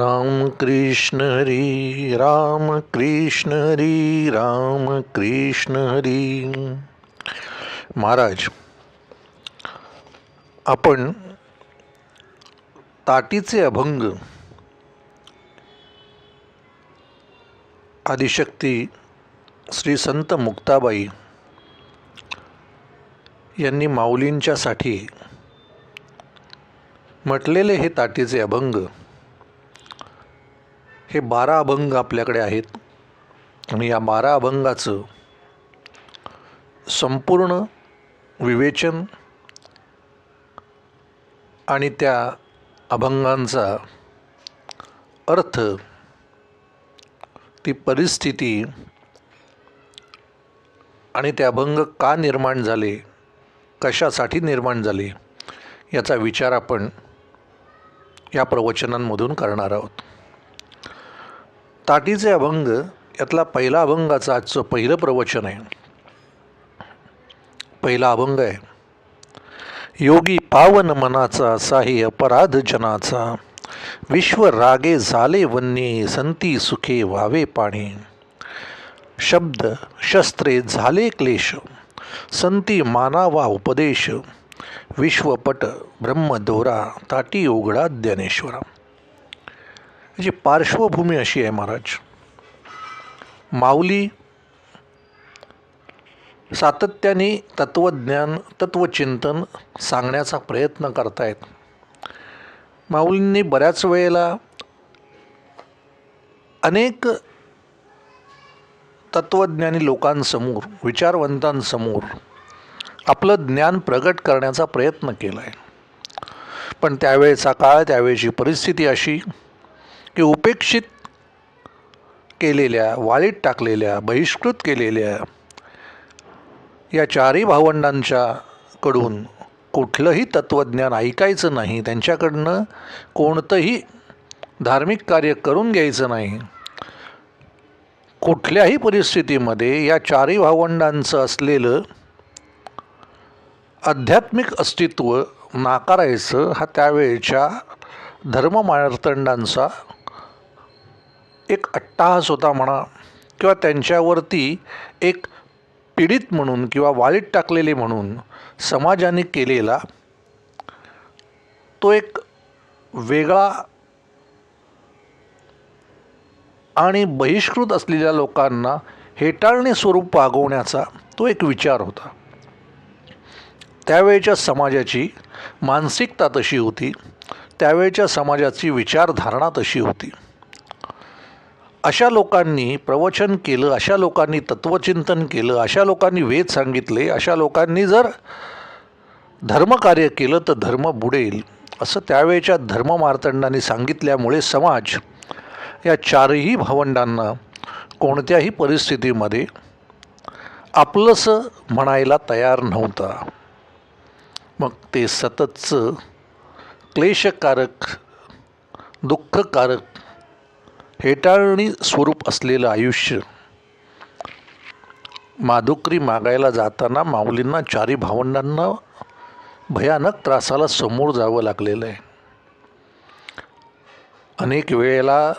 राम कृष्ण हरी राम कृष्ण हरी राम कृष्ण हरी. महाराज आपण ताटीचे अभंग आदिशक्ती श्री संत मुक्ताबाई यांनी माऊलींच्यासाठी म्हटलेले हे ताटीचे अभंग हे बारा अभंग आपल्याकडे आहेत. आणि या बारा अभंगाचं संपूर्ण विवेचन आणि त्या अभंगांचा अर्थ ती परिस्थिती आणि ते अभंग का निर्माण झाले कशासाठी निर्माण झाले याचा विचार आपण या प्रवचनांमधून करणार आहोत. ताटीचे अभंग यातला पहिला अभंगाचं आजचं पहिलं प्रवचन आहे. पहिला अभंग आहे योगी पावन मनाचा साही अपराध जनाचा विश्व रागे झाले वन्ये संती सुखे व्हावे पाणी. शब्द शस्त्रे झाले क्लेश संती मानावा उपदेश विश्वपट ब्रह्मदोरा ताटी उघडा ज्ञानेश्वरा. याची पार्श्वभूमी अशी आहे महाराज. माऊली सातत्याने तत्त्वज्ञान तत्त्वचिंतन सांगण्याचा प्रयत्न करतायत. माऊलींनी बऱ्याच वेळेला अनेक तत्त्वज्ञानी लोकांसमोर विचारवंतांसमोर आपलं ज्ञान प्रगट करण्याचा प्रयत्न केला आहे पण त्यावेळेचा काळ त्यावेळेची परिस्थिती अशी की उपेक्षित केलेल्या वाळीत टाकलेल्या बहिष्कृत केलेल्या या चारही भावंडांच्याकडून कुठलंही तत्त्वज्ञान ऐकायचं नाही. त्यांच्याकडनं कोणतंही धार्मिक कार्य करून घ्यायचं नाही. कुठल्याही परिस्थितीमध्ये या चारही भावंडांचं असलेलं आध्यात्मिक अस्तित्व नाकारायचं हा त्यावेळच्या धर्ममार्तंडांचा एक अट्टाहास होता म्हणा किंवा त्यांच्यावरती एक पीडित म्हणून किंवा वाळीत टाकलेले म्हणून समाजाने केलेला तो एक वेगळा आणि बहिष्कृत असलेल्या लोकांना हेटाळणे स्वरूप पागवण्याचा तो एक विचार होता. त्यावेळच्या समाजाची मानसिकता तशी होती. त्यावेळच्या समाजाची विचारधारणा तशी होती. अशा लोकांनी प्रवचन केलं अशा लोकांनी तत्त्वचिंतन केलं अशा लोकांनी वेद सांगितले अशा लोकांनी जर धर्मकार्य केलं तर धर्म बुडेल. असं त्यावेळच्या धर्ममार्तंडांनी सांगितल्यामुळे समाज या चारही भावंडांना कोणत्याही परिस्थितीमध्ये आपलंसं म्हणायला तयार नव्हता. मग ते सततचं क्लेशकारक दुःखकारक हेटाळणी स्वरूप असलेलं आयुष्य माधुकरी मागायला जाताना माऊलींना चारी भावंडांना भयानक त्रासाला समोर जावं लागलेलं आहे. अनेक वेळेला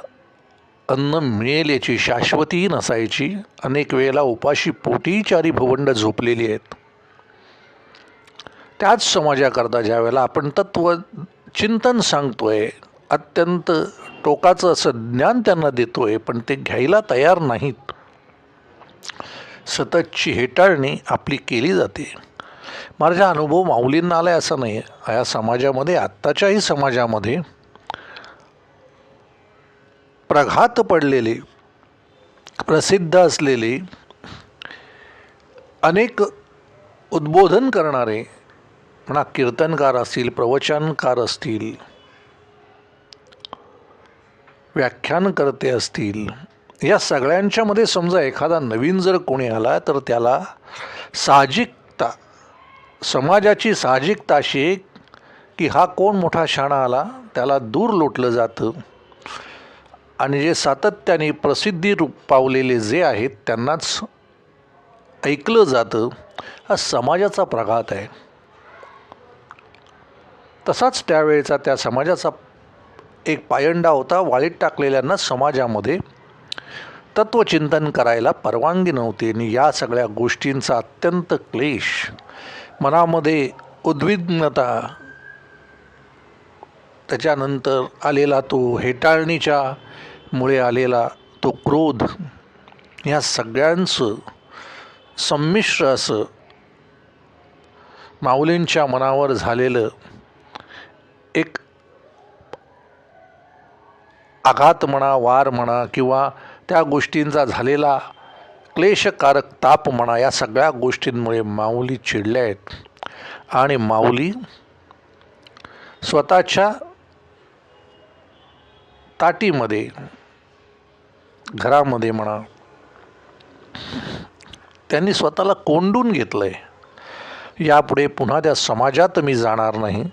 अन्न मिळेल याची शाश्वतीही नसायची. अनेक वेळेला उपाशी पोटीही चारी भवंड झोपलेली आहेत. त्याच समाजाकरता ज्या वेळेला आपण तत्व चिंतन सांगतोय अत्यंत टोकाचं असं ज्ञान त्यांना देतोय पण ते घ्यायला तयार नाहीत. सततची हेटाळणी आपली केली जाते. माझा अनुभव माऊलींना आला असं नाही या समाजामध्ये आत्ताच्याही समाजामध्ये प्रघात पडलेले प्रसिद्ध असलेले अनेक उद्बोधन करणारे म्हणा कीर्तनकार असतील प्रवचनकार असतील व्याख्यानकर्ते असतील. या सगळ्यांच्यामध्ये समजा एखादा नवीन जर कोणी आला तर त्याला साहजिकता समाजाची साहजिकता अशी की हा कोण मोठा शाणा आला त्याला दूर लोटलं जातं. आणि जे सातत्याने प्रसिद्धी रूप पावलेले जे आहेत त्यांनाच ऐकलं जातं. हा समाजाचा प्रघात आहे. तसाच त्यावेळेचा त्या समाजाचा एक पायंडा होता वाळीत टाकलेल्यांना समाजामध्ये. तत्वचिंतन करायला परवानगी नव्हती आणि या सगळ्या गोष्टींचा अत्यंत क्लेश. मनामध्ये उद्विग्नता. त्याच्यानंतर आलेला तो हेटाळणीच्या मुळे आलेला तो क्रोध. ह्या सगळ्यांचं संमिश्र असं माऊलींच्या मनावर झालेलं एक आघात म्हणा वार म्हणा किंवा त्या गोष्टींचा झालेला क्लेशकारक ताप म्हणा या सगळ्या गोष्टींमुळे माऊली चिडल्या आहेत. आणि माऊली स्वतःच्या ताटीमध्ये घरामध्ये म्हणा त्यांनी स्वतःला कोंडून घेतलं आहे यापुढे पुन्हा त्या समाजात मी जाणार नाही.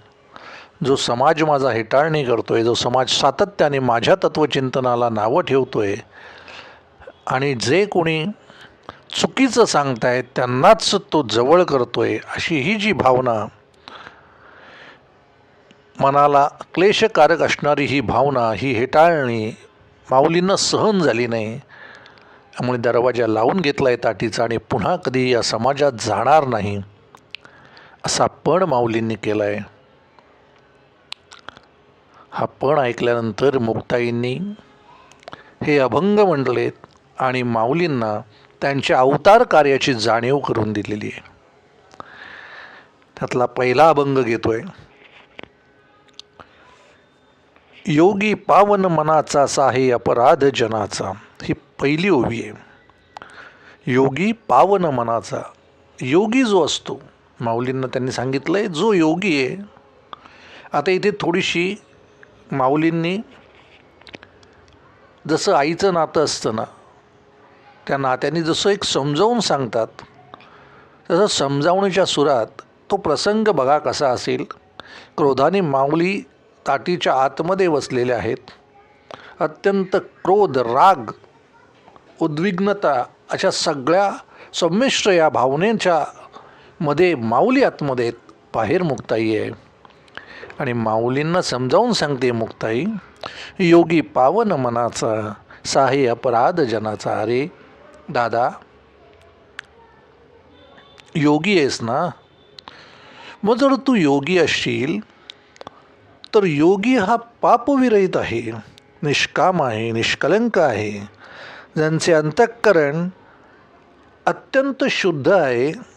जो समाज माझा हेटाळणी करतो आहे जो समाज सातत्याने माझ्या तत्त्वचिंतनाला नावं ठेवतो आहे आणि जे कोणी चुकीचं सांगतायत त्यांनाच तो जवळ करतो आहे अशी ही जी भावना मनाला क्लेशकारक असणारी ही भावना ही हेटाळणी माऊलींना सहन झाली नाही. त्यामुळे दरवाजा लावून घेतला आहे ताटीचा आणि पुन्हा कधी या समाजात जाणार नाही असा पण माऊलींनी केला आहे हा पण ऐकल्यानंतर मुक्ताईंनी हे अभंग म्हटलेत आणि माऊलींना त्यांच्या अवतार कार्याची जाणीव करून दिलेली आहे. त्यातला पहिला अभंग घेतोय. योगी पावन मनाचा साहे अपराध जनाचा ही पहिली ओवी आहे. योगी पावन मनाचा योगी जो असतो माऊलींना त्यांनी सांगितलं आहे जो योगी आहे आता इथे थोडीशी माऊलींनी जसं आईचं नातं असतं ना त्या नात्याने जसं एक समजावून सांगतात तसं समजावणीच्या सुरात तो प्रसंग बघा कसा असेल. क्रोधाने माऊली ताटीच्या आतमध्ये वसलेले आहेत. अत्यंत क्रोध राग उद्विग्नता अशा सगळ्या संमिश्र या भावनेच्या मध्ये माऊली आतमध्ये बाहेर मुक्ताई आहे. आणि माऊलींना समजावून सांगते मुक्ताई योगी पावन मनाचा साहे अपराध जनाचा. अरे दादा योगी आहेस ना? मग जर तू योगी असशील तर योगी हा पापविरहित आहे निष्काम आहे निष्कलंक आहे. ज्यांचे अंतःकरण अत्यंत शुद्ध आहे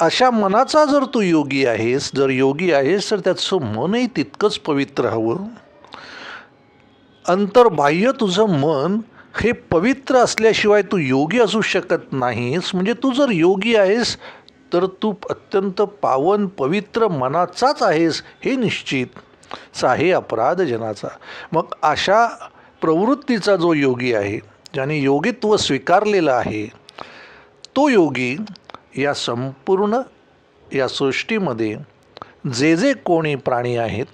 अशा मनाचा जर तू योगी आहेस जर योगी आहेस तर त्याचं मनही तितकंच पवित्र हवं. अंतर्बाह्य तुझं मन हे पवित्र असल्याशिवाय तू योगी असू शकत नाहीस. म्हणजे तू जर योगी आहेस तर तू अत्यंत पावन पवित्र मनाचाच आहेस हे निश्चित. आहे अपराध जनाचा. मग अशा प्रवृत्तीचा जो योगी आहे ज्याने योगित्व स्वीकारलेलं आहे तो योगी या संपूर्ण या सृष्टीमध्ये जे जे कोणी प्राणी आहेत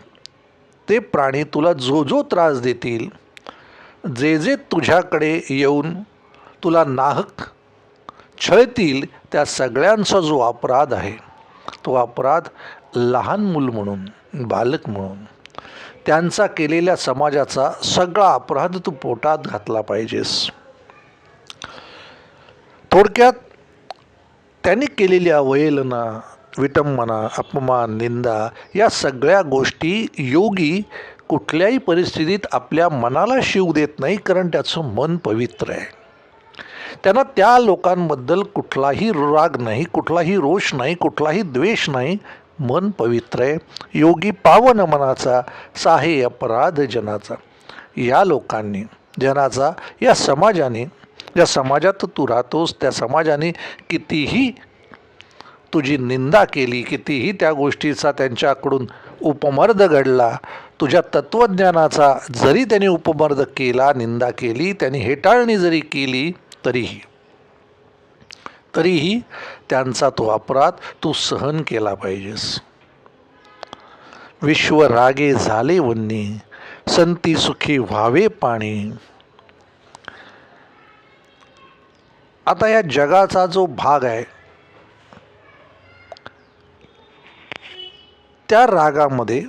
ते प्राणी तुला जो जो त्रास देतील जे जे तुझ्याकडे येऊन तुला नाहक छळतील त्या सगळ्यांचा जो अपराध आहे तो अपराध लहान मूल म्हणून बालक म्हणून त्यांचा केलेल्या समाजाचा सगळा अपराध तू पोटात घातला पाहिजेस. थोडक्यात त्यांनी केलेली अवहेलना विटंबना अपमान निंदा या सगळ्या गोष्टी योगी कुठल्याही परिस्थितीत आपल्या मनाला शिव देत नाही कारण त्याचं मन पवित्र आहे. त्यांना त्या लोकांबद्दल कुठलाही राग नाही कुठलाही रोष नाही कुठलाही द्वेष नाही मन पवित्र आहे. योगी पावन मनाचा साहे अपराध जनाचा. या लोकांनी जनाचा या समाजाने ज्या समाजात तू राहतोस त्या समाजाने कितीही तुझी निंदा केली कितीही त्या गोष्टीचा त्यांच्याकडून उपमर्द घडला तुझ्या तत्त्वज्ञानाचा जरी त्यांनी उपमर्द केला निंदा केली त्यांनी हेटाळणी जरी केली तरीही तरीही त्यांचा तो अपराध तू सहन केला पाहिजेस. विश्व रागे झाले वन्नी संती सुखी व्हावे पाणी. आता या जगाचा जो भाग आहे त्या रागामध्ये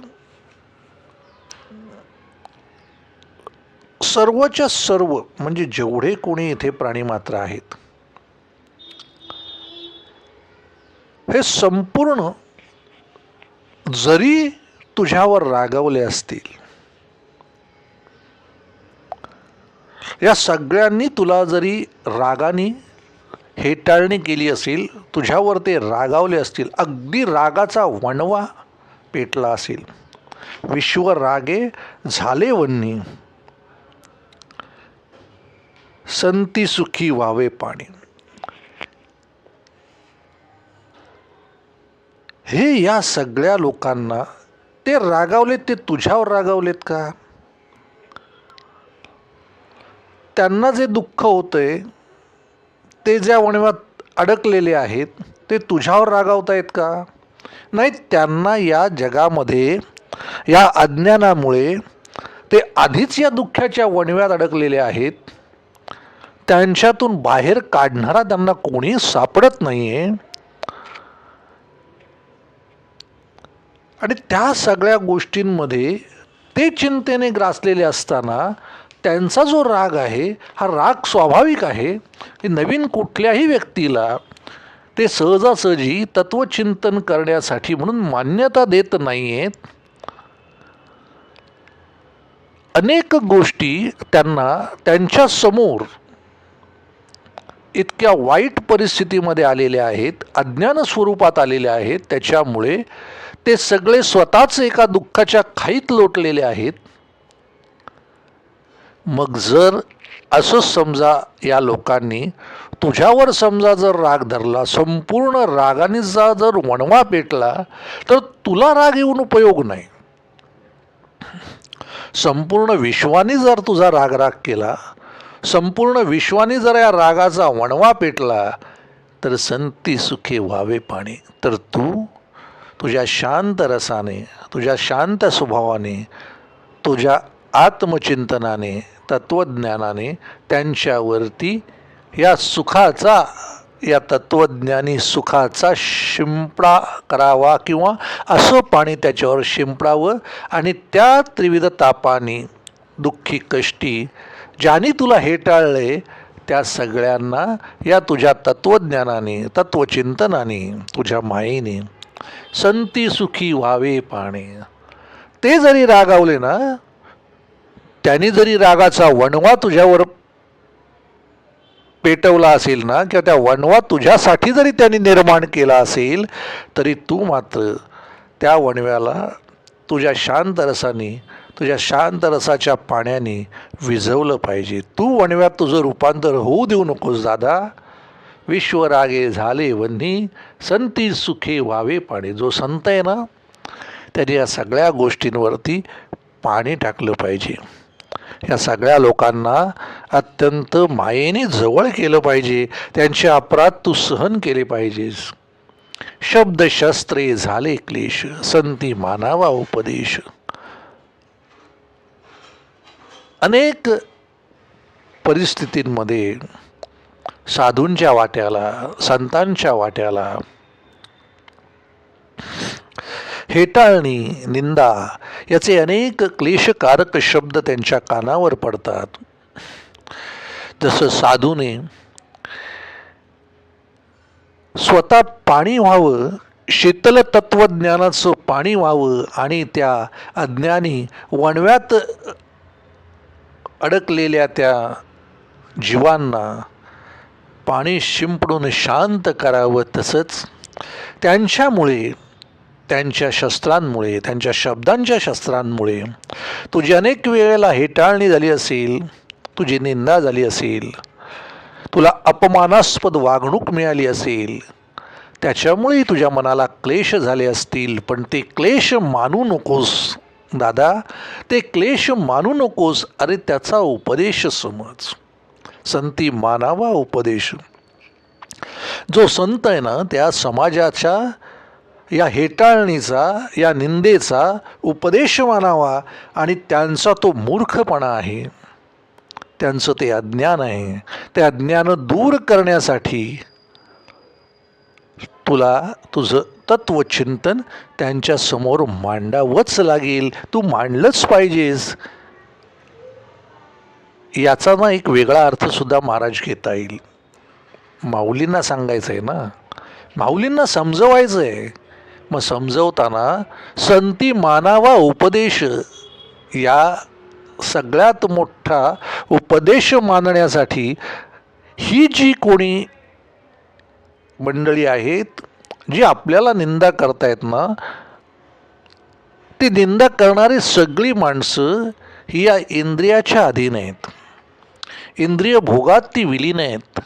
सर्वच्या सर्व म्हणजे जेवढे कोणी इथे प्राणीमात्र आहेत हे संपूर्ण जरी तुझ्यावर रागवले असतील या सगळ्यांनी तुला जरी रागाने हेटाळणी केली असेल तुझ्यावर ते रागावले असतील अगदी रागाचा वणवा पेटला असेल. विश्व रागे झाले वन्नी. संती सुखी व्हावे पाणी. हे या सगळ्या लोकांना ते रागावलेत ते तुझ्यावर रागावलेत का? त्यांना जे दुःख होतंय ते ज्या वणव्यात अडकलेले आहेत ते तुझ्यावर रागावतायत का? नाही त्यांना या जगामध्ये या अज्ञानामुळे ते आधीच या दुःखाच्या वणव्यात अडकलेले आहेत. त्यांच्यातून बाहेर काढणारा त्यांना कोणी सापडत नाही आहे आणि त्या सगळ्या गोष्टींमध्ये ते चिंतेने ग्रासलेले असताना त्यांचा जो राग आहे हा राग स्वाभाविक आहे की नवीन कुठल्याही व्यक्तीला ते सहजासहजी तत्वचिंतन करण्यासाठी म्हणून मान्यता देत नाही आहेत अनेक गोष्टी त्यांना त्यांच्यासमोर इतक्या वाईट परिस्थितीमध्ये आलेल्या आहेत अज्ञान स्वरूपात आलेल्या आहेत त्याच्यामुळे ते सगळे स्वतःच एका दुःखाच्या खाईत लोटलेले आहेत. मग जर असं समजा या लोकांनी तुझ्यावर समजा जर राग धरला संपूर्ण रागाने जा जर वणवा पेटला तर तुला राग येऊन उपयोग नाही. संपूर्ण विश्वाने जर तुझा रागराग केला संपूर्ण विश्वाने जर या रागाचा वणवा पेटला तर संती सुखे व्हावे पाणी. तर तू तुझ्या शांत रसाने तुझ्या शांत स्वभावाने तुझ्या आत्मचिंतनाने तत्त्वज्ञानाने त्यांच्यावरती या सुखाचा या तत्त्वज्ञानी सुखाचा शिंपडा करावा किंवा असं पाणी त्याच्यावर शिंपडावं आणि त्या त्रिविध तापाने दुःखी कष्टी ज्याने तुला हेटाळले त्या सगळ्यांना या तुझ्या तत्त्वज्ञानाने तत्त्वचिंतनाने तुझ्या मायेने संती सुखी व्हावे पाणे. ते जरी रागावले ना त्यांनी जरी रागाचा वणवा तुझ्यावर पेटवला असेल ना किंवा त्या वणवा तुझ्यासाठी जरी त्यांनी निर्माण केला असेल तरी तू मात्र त्या वणव्याला तुझ्या शांत रसाने तुझ्या शांत रसाच्या पाण्याने विझवलं पाहिजे. तू वणव्यात तुझं रूपांतर होऊ देऊ नकोस दादा. विश्वरागे झाले वन्ही संती सुखे व्हावे पाणी. जो संत आहे ना त्याने या सगळ्या गोष्टींवरती पाणी टाकलं पाहिजे. या सगळ्या लोकांना अत्यंत मायेने जवळ केलं पाहिजे. त्यांचे अपराध तू सहन केले पाहिजेस. शब्दशास्त्रे झाले क्लेश संती मानावा उपदेश. अनेक परिस्थितींमध्ये साधूंच्या वाट्याला संतांच्या वाट्याला हेटाळणी निंदा याचे अनेक क्लेशकारक शब्द त्यांच्या कानावर पडतात. जसं साधूने स्वतः पाणी व्हावं शीतल तत्वज्ञानाचं पाणी व्हावं आणि त्या अज्ञानी वणव्यात अडकलेल्या त्या जीवांना पाणी शिंपडून शांत करावं तसंच त्यांच्यामुळे त्यांच्या शस्त्रांमुळे त्यांच्या शब्दांच्या शस्त्रांमुळे तुझी अनेक वेळेला हेटाळणी झाली असेल तुझी निंदा झाली असेल तुला अपमानास्पद वागणूक मिळाली असेल त्याच्यामुळे तुझ्या मनाला क्लेश झाले असतील. पण ते क्लेश मानू नकोस दादा. ते क्लेश मानू नकोस. अरे त्याचा उपदेश समज. संती मानावा उपदेश. जो संत आहे ना त्या समाजाच्या या हेटाळणीचा या निंदेचा उपदेश मानावा आणि त्यांचा तो मूर्खपणा आहे. त्यांचं ते अज्ञान आहे. ते अज्ञान दूर करण्यासाठी तुला तुझं तत्वचिंतन त्यांच्यासमोर मांडावंच लागेल. तू मांडलंच पाहिजेस. याचा ना एक वेगळा अर्थसुद्धा महाराज घेता येईल. माऊलींना सांगायचं आहे ना? माऊलींना समजवायचं आहे मग समजवताना संती मानावा उपदेश या सगळ्यात मोठा उपदेश मानण्यासाठी ही जी कोणी मंडळी आहेत जी आपल्याला निंदा करतायत ना ती निंदा करणारी सगळी माणसं ही या इंद्रियाच्या अधीन आहेत. इंद्रिय भोगात ती विलीन आहेत.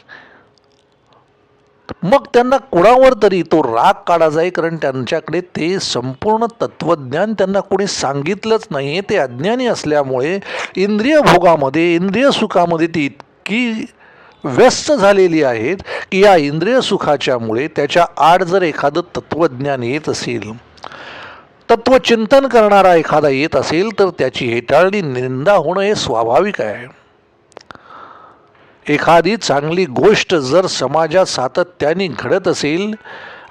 मग त्यांना कुणावर तरी तो राग काढायचा आहे कारण त्यांच्याकडे ते संपूर्ण तत्त्वज्ञान त्यांना कोणी सांगितलंच नाही ते अज्ञानी असल्यामुळे इंद्रिय भोगामध्ये इंद्रिय सुखामध्ये ती इतकी व्यस्त झालेली आहेत की या इंद्रिय सुखाच्यामुळे त्याच्या आड जर एखादं तत्त्वज्ञान येत असेल तत्वचिंतन करणारा एखादा येत असेल तर त्याची हेटाळणी निंदा होणं हे स्वाभाविक आहे. एखादी चांगली गोष्ट जर समाजात सातत्याने घडत असेल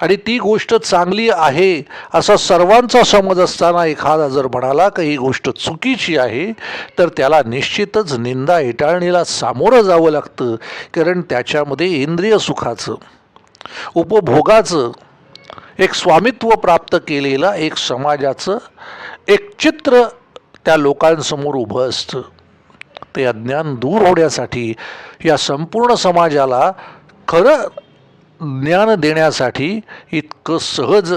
आणि ती गोष्ट चांगली आहे असा सर्वांचा समज असताना एखादा जर म्हणाला का ही गोष्ट चुकीची आहे तर त्याला निश्चितच निंदा हेटाळणीला सामोरं जावं लागतं कारण त्याच्यामध्ये इंद्रिय सुखाचं उपभोगाचं एक स्वामित्व प्राप्त केलेलं एक समाजाचं एक चित्र त्या लोकांसमोर उभं असतं. ते अज्ञान दूर होण्यासाठी या संपूर्ण समाजाला खरं ज्ञान देण्यासाठी इतकं सहज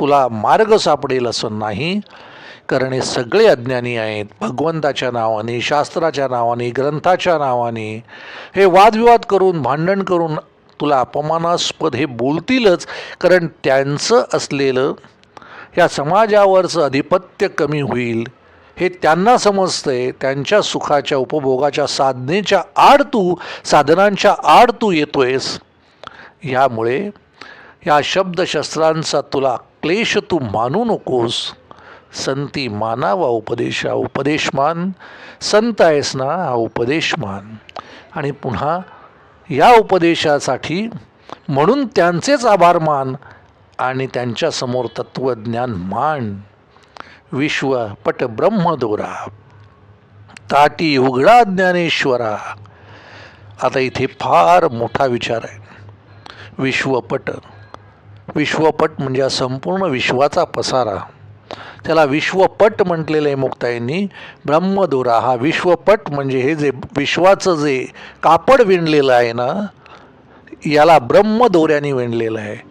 तुला मार्ग सापडेल असं नाही. कारण हे सगळे अज्ञानी आहेत. भगवंताच्या नावाने शास्त्राच्या नावाने ग्रंथाच्या नावाने. हे वादविवाद करून भांडण करून तुला अपमानास्पद हे बोलतीलच. कारण त्यांचं असलेलं या समाजावरचं अधिपत्य कमी होईल. हे त्यांना समजतंय त्यांच्या सुखाच्या उपभोगाच्या साधनेच्या आड तू साधनांच्या आड तू येतोयस. यामुळे या शब्दशस्त्रांचा तुला क्लेश तू मानू नकोस. संती मानावा उपदेश उपदेशमान. संत आहेस ना हा उपदेशमान. आणि पुन्हा या उपदेशासाठी म्हणून त्यांचेच आभार मान आणि त्यांच्यासमोर तत्त्वज्ञान मान. विश्व पट ब्रह्मदोरा ताटी उघडा ज्ञानेश्वरा. आता इथे फार मोठा विचार आहे. विश्वपट. विश्वपट म्हणजे हा संपूर्ण विश्वाचा पसारा. त्याला विश्वपट म्हटलेलं आहे मुक्ताईंनी. ब्रह्मदोरा हा विश्वपट म्हणजे हे जे विश्वाचं जे कापड विणलेलं आहे ना याला ब्रह्मदोऱ्याने विणलेलं आहे.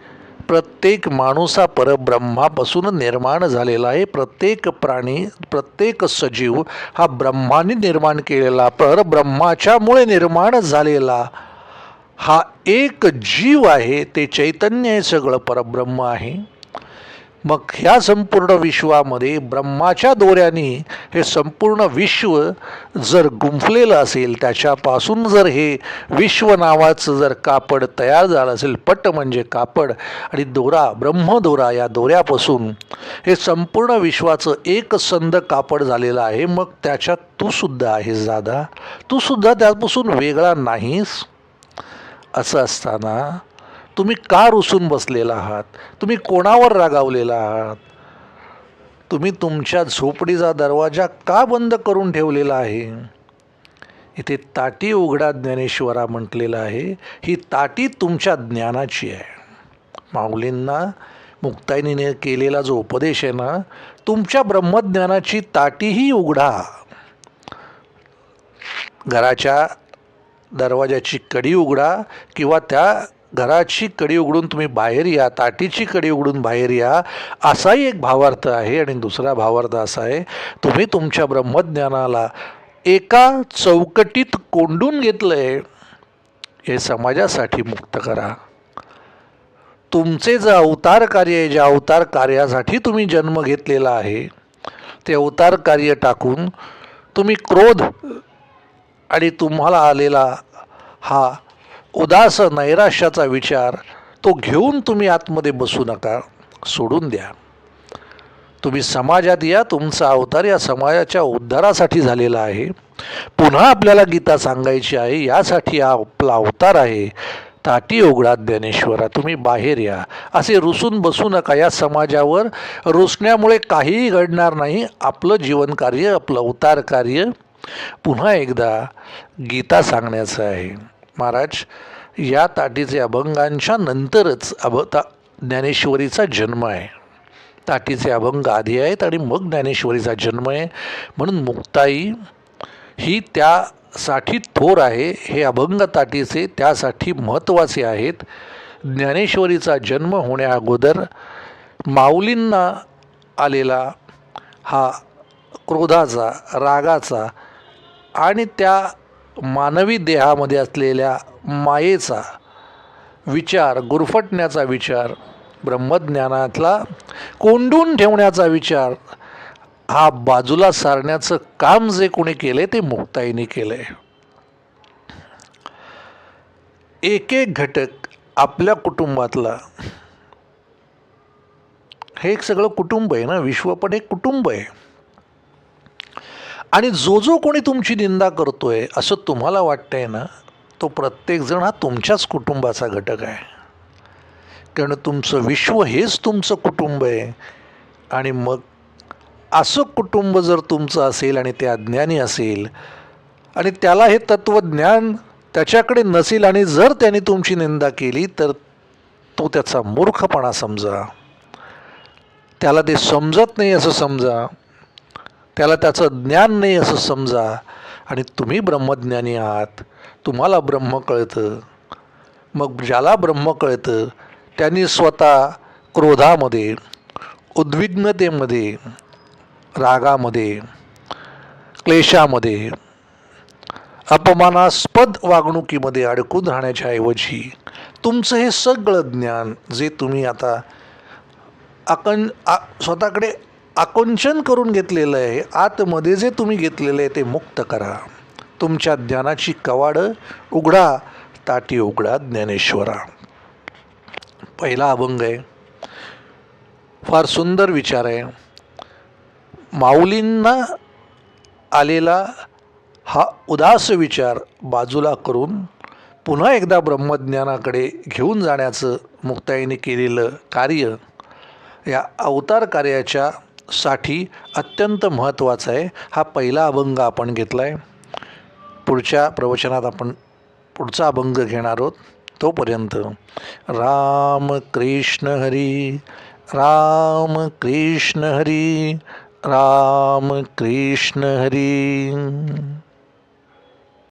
प्रत्येक माणूस हा परब्रह्मापासून निर्माण झालेला आहे. प्रत्येक प्राणी प्रत्येक सजीव हा ब्रह्माने निर्माण केलेला परब्रह्माच्यामुळे निर्माण झालेला हा एक जीव आहे. ते चैतन्य हे सगळं परब्रह्म आहे. मग ह्या संपूर्ण विश्वामध्ये ब्रह्माच्या दोऱ्याने हे संपूर्ण विश्व जर गुंफलेलं असेल त्याच्यापासून जर हे विश्व नावाचं जर कापड तयार झालं असेल पट म्हणजे कापड आणि दोरा ब्रह्मदोरा या दोऱ्यापासून हे संपूर्ण विश्वाचं एकसंध कापड झालेलं आहे. मग त्याच्यात तू सुद्धा आहेस दादा. तू सुद्धा त्यापासून वेगळा नाहीस. असं असताना तुम्ही का रुसून बसलेला आहात? तुम्ही कोणावर रागावलेला आहात? तुम्ही तुमच्या झोपडीचा दरवाजा का बंद करून ठेवलेला आहे? इथे ताटी उघडा ज्ञानेश्वरा म्हटलेलं आहे. ही ताटी तुमच्या ज्ञानाची आहे. माऊलींना मुक्ताईनीने केलेला जो उपदेश आहे ना तुमच्या ब्रह्मज्ञानाची ताटीही उघडा. घराच्या दरवाजाची कडी उघडा किंवा त्या घराची कडी उघडून तुम्ही बाहेर या ताटीची कडी उघडून बाहेर या असाही एक भावार्थ आहे आणि दुसरा भावार्थ असा आहे तुम्ही तुमच्या ब्रह्मज्ञानाला एका चौकटीत कोंडून घेतलं आहे हे समाजासाठी मुक्त करा. तुमचे जे अवतार कार्य आहे ज्या अवतार कार्यासाठी तुम्ही जन्म घेतलेला आहे ते अवतार कार्य टाकून तुम्ही क्रोध आणि तुम्हाला आलेला हा उदास नैराश्याचा विचार तो घेऊन तुम्ही आतमध्ये बसू नका सोडून द्या. तुम्ही समाजात या तुमचा अवतार या समाजाच्या उद्धारासाठी झालेला आहे. पुन्हा आपल्याला गीता सांगायची आहे यासाठी हा आपला अवतार आहे ताटी उघडा ज्ञानेश्वरा तुम्ही बाहेर या. असे रुसून बसू नका या समाजावर रुसण्यामुळे काहीही घडणार नाही आपलं जीवनकार्य आपलं अवतार कार्य. पुन्हा एकदा गीता सांगण्याचं आहे. महाराज या ताटीचे अभंगांच्या नंतरच अभ ता ज्ञानेश्वरीचा जन्म आहे. ताटीचे अभंग आधी आहेत आणि मग ज्ञानेश्वरीचा जन्म आहे. म्हणून मुक्ताई ही त्यासाठी थोर आहे. हे अभंग ताटीचे त्यासाठी महत्त्वाचे आहेत. ज्ञानेश्वरीचा जन्म होण्या अगोदर माऊलींना आलेला हा क्रोधाचा रागाचा आणि त्या मानवी देहामध्ये असलेल्या मायेचा विचार गुरफटण्याचा विचार ब्रह्मज्ञानातला कोंडून ठेवण्याचा विचार हा बाजूला सारण्याचं काम जे कोणी केले ते मुक्ताईने केलं आहे एक एक घटक आपल्या कुटुंबातला हे एक सगळं कुटुंब आहे ना विश्व पण एक कुटुंब आहे. आणि जो जो कोणी तुमची निंदा करतोय असं तुम्हाला वाटतंय ना तो प्रत्येकजण हा तुमच्याच कुटुंबाचा घटक आहे. कारण तुमचं विश्व हेच तुमचं कुटुंब आहे. आणि मग असं कुटुंब जर तुमचं असेल आणि ते अज्ञानी असेल आणि त्याला हे तत्त्वज्ञान त्याच्याकडे नसेल आणि जर त्याने तुमची निंदा केली तर तो त्याचा मूर्खपणा समजा. त्याला ते समजत नाही असं समजा. त्याला त्याचं ज्ञान नाही असं समजा. आणि तुम्ही ब्रह्मज्ञानी आहात. तुम्हाला ब्रह्म कळतं. मग ज्याला ब्रह्म कळतं त्यांनी स्वतः क्रोधामध्ये उद्विग्नतेमध्ये रागामध्ये क्लेशामध्ये अपमानास्पद वागणुकीमध्ये अडकून राहण्याच्या ऐवजी तुमचं हे सगळं ज्ञान जे तुम्ही आता आकं आ स्वतःकडे आकुंचन करून घेतलेलं आहे. आतमध्ये जे तुम्ही घेतलेलं आहे ते मुक्त करा. तुमच्या ज्ञानाची कवाडं उघडा ताटी उघडा ज्ञानेश्वरा. पहिला अभंग आहे. फार सुंदर विचार आहे. माऊलींना आलेला हा उदास विचार बाजूला करून पुन्हा एकदा ब्रह्मज्ञानाकडे घेऊन जाण्याचं मुक्ताईने केलेलं कार्य या अवतार कार्याच्या साठी अत्यंत महत्त्वाचा आहे. हा पहिला अभंग आपण घेतला आहे पुढच्या प्रवचनात आपण पुढचा अभंग घेणार आहोत. तोपर्यंत राम कृष्ण हरी राम कृष्ण हरी राम कृष्ण हरी.